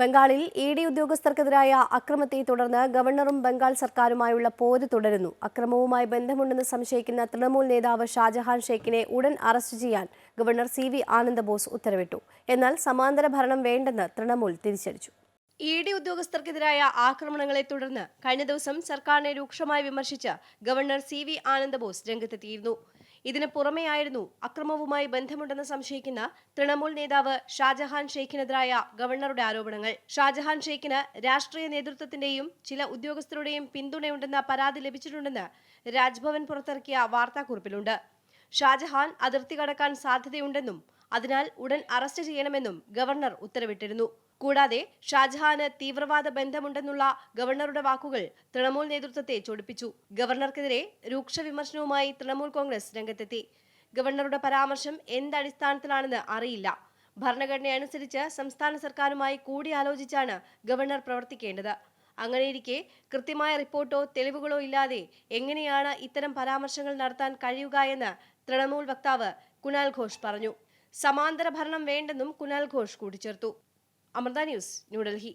ബംഗാളിൽ E D ഉദ്യോഗസ്ഥർക്കെതിരായ അക്രമത്തെ തുടർന്ന് ഗവർണറും ബംഗാൾ സർക്കാരുമായുള്ള പോര് തുടരുന്നു. അക്രമവുമായി ബന്ധമുണ്ടെന്ന് സംശയിക്കുന്ന തൃണമൂൽ നേതാവ് ഷാജഹാൻ ഷെയ്ഖിനെ ഉടൻ അറസ്റ്റ് ചെയ്യാൻ ഗവർണർ സി വി ആനന്ദബോസ് ഉത്തരവിട്ടു. എന്നാൽ സമാന്തര ഭരണം വേണ്ടെന്ന് തൃണമൂൽ തിരിച്ചടിച്ചു. ഇ ഡി ഉദ്യോഗസ്ഥർക്കെതിരായ ആക്രമണങ്ങളെ തുടർന്ന് കഴിഞ്ഞ ദിവസം സർക്കാരിനെ രൂക്ഷമായി വിമർശിച്ച് ഗവർണർ സി വി ആനന്ദബോസ് രംഗത്തെത്തിയിരുന്നു. ഇതിന് പുറമെയായിരുന്നു അക്രമവുമായി ബന്ധമുണ്ടെന്ന് സംശയിക്കുന്ന തൃണമൂൽ നേതാവ് ഷാജഹാൻ ഷെയ്ഖിനെതിരായ ഗവർണറുടെ ആരോപണങ്ങൾ. ഷാജഹാൻ ഷെയ്ഖിന് രാഷ്ട്രീയ നേതൃത്വത്തിന്റെയും ചില ഉദ്യോഗസ്ഥരുടെയും പിന്തുണയുണ്ടെന്ന പരാതി ലഭിച്ചിട്ടുണ്ടെന്ന് രാജ്ഭവൻ പുറത്തിറക്കിയ വാർത്താക്കുറിപ്പിലുണ്ട്. ഷാജഹാൻ അതിർത്തി കടക്കാൻ സാധ്യതയുണ്ടെന്നും അതിനാൽ ഉടൻ അറസ്റ്റ് ചെയ്യണമെന്നും ഗവർണർ ഉത്തരവിട്ടിരുന്നു. കൂടാതെ ഷാജഹാന് തീവ്രവാദ ബന്ധമുണ്ടെന്നുള്ള ഗവർണറുടെ വാക്കുകൾ തൃണമൂൽ നേതൃത്വത്തെ ചൊടിപ്പിച്ചു. ഗവർണർക്കെതിരെ രൂക്ഷ വിമർശനവുമായി തൃണമൂൽ കോൺഗ്രസ് രംഗത്തെത്തി. ഗവർണറുടെ പരാമർശം എന്തടിസ്ഥാനത്തിലാണെന്ന് അറിയില്ല. ഭരണഘടനയനുസരിച്ച് സംസ്ഥാന സർക്കാരുമായി കൂടിയാലോചിച്ചാണ് ഗവർണർ പ്രവർത്തിക്കേണ്ടത്. അങ്ങനെയിരിക്കെ കൃത്യമായ റിപ്പോർട്ടോ തെളിവുകളോ ഇല്ലാതെ എങ്ങനെയാണ് ഇത്തരം പരാമർശങ്ങൾ നടത്താൻ കഴിയുക എന്ന് തൃണമൂൽ വക്താവ് കുണാൽ ഘോഷ് പറഞ്ഞു. സമാന്തര ഭരണം വേണ്ടെന്നും കുനാൽ ഘോഷ് കൂട്ടിച്ചേർത്തു. അമൃത ന്യൂസ് ന്യൂഡൽഹി.